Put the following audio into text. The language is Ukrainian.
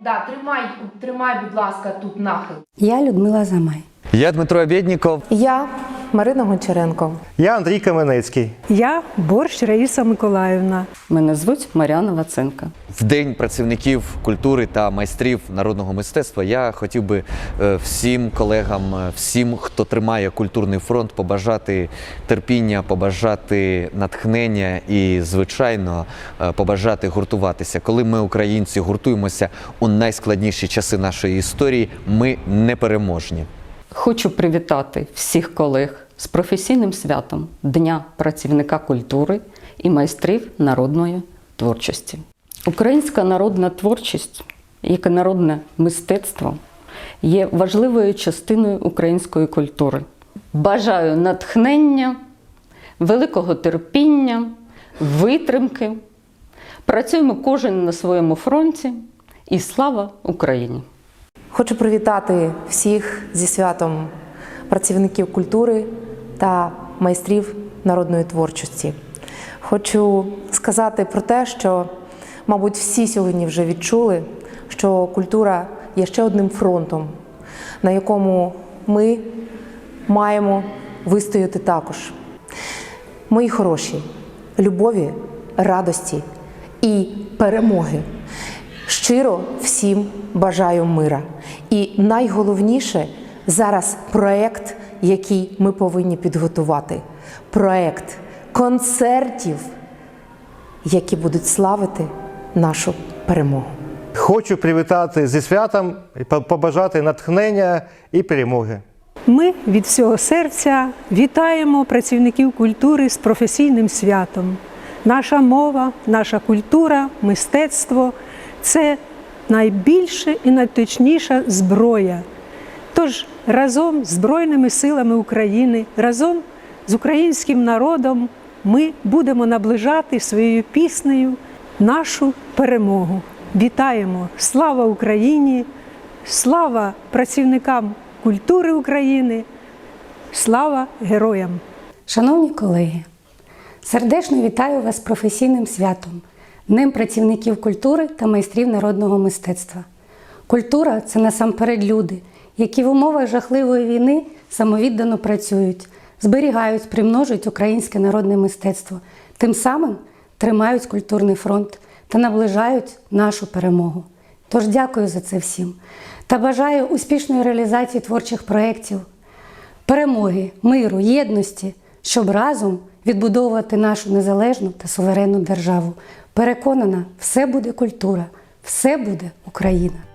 Да, тримай, тримай, будь ласка, тут нахил. Я Людмила Замай. Я Дмитро Обєдніков. Я Марина Гончаренко. Я Андрій Каменецький. Я борщ Раїса Миколаївна. Мене звуть Мар'яна Ваценка. В День працівників культури та майстрів народного мистецтва я хотів би е, всім колегам, е, всім, хто тримає культурний фронт, побажати терпіння, побажати натхнення і, звичайно, е, побажати гуртуватися. Коли ми, українці, гуртуємося у найскладніші часи нашої історії, ми непереможні. Хочу привітати всіх колег з професійним святом Дня працівника культури і майстрів народної творчості. Українська народна творчість, як і народне мистецтво, є важливою частиною української культури. Бажаю натхнення, великого терпіння, витримки. Працюємо кожен на своєму фронті і слава Україні! Хочу привітати всіх зі святом працівників культури та майстрів народної творчості. Хочу сказати про те, що, мабуть, всі сьогодні вже відчули, що культура є ще одним фронтом, на якому ми маємо вистояти також. Мої хороші, любові, радості і перемоги. Щиро всім бажаю мира. І найголовніше зараз проект, який ми повинні підготувати. Проект концертів, які будуть славити нашу перемогу. Хочу привітати зі святом і побажати натхнення і перемоги. Ми від всього серця вітаємо працівників культури з професійним святом. Наша мова, наша культура, мистецтво це найбільша і найточніша зброя. Тож разом з Збройними силами України, разом з українським народом ми будемо наближати своєю піснею нашу перемогу. Вітаємо! Слава Україні! Слава працівникам культури України! Слава героям! Шановні колеги, сердечно вітаю вас з професійним святом, Днем працівників культури та майстрів народного мистецтва. Культура це насамперед люди, які в умовах жахливої війни самовіддано працюють, зберігають, примножують українське народне мистецтво, тим самим тримають культурний фронт та наближають нашу перемогу. Тож дякую за це всім та бажаю успішної реалізації творчих проєктів, перемоги, миру, єдності, щоб разом відбудовувати нашу незалежну та суверенну державу. Переконана, все буде культура, все буде Україна.